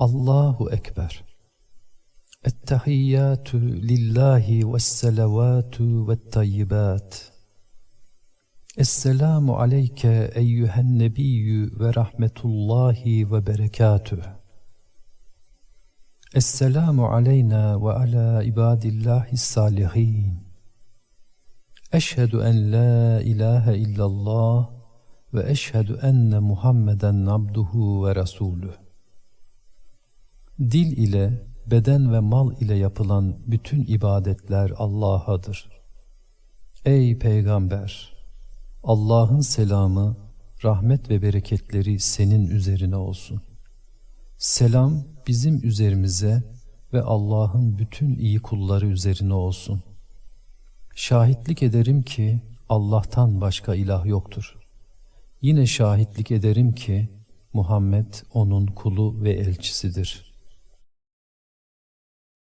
Allahu Ekber. Ettehiyyatü lillahi ve selavatü ve tayyibat. Esselamu aleyke eyyühen nebiyyü ve rahmetullahi ve berekatüh. Esselamu aleyna ve ala ibadillahi salihin. Eşhedü en la ilahe illallah ve eşhedü enne Muhammeden abduhu ve rasulüh. Dil ile, beden ve mal ile yapılan bütün ibadetler Allah'adır. Ey Peygamber! Allah'ın selamı, rahmet ve bereketleri senin üzerine olsun. Selam bizim üzerimize ve Allah'ın bütün iyi kulları üzerine olsun. Şahitlik ederim ki Allah'tan başka ilah yoktur. Yine şahitlik ederim ki Muhammed onun kulu ve elçisidir.''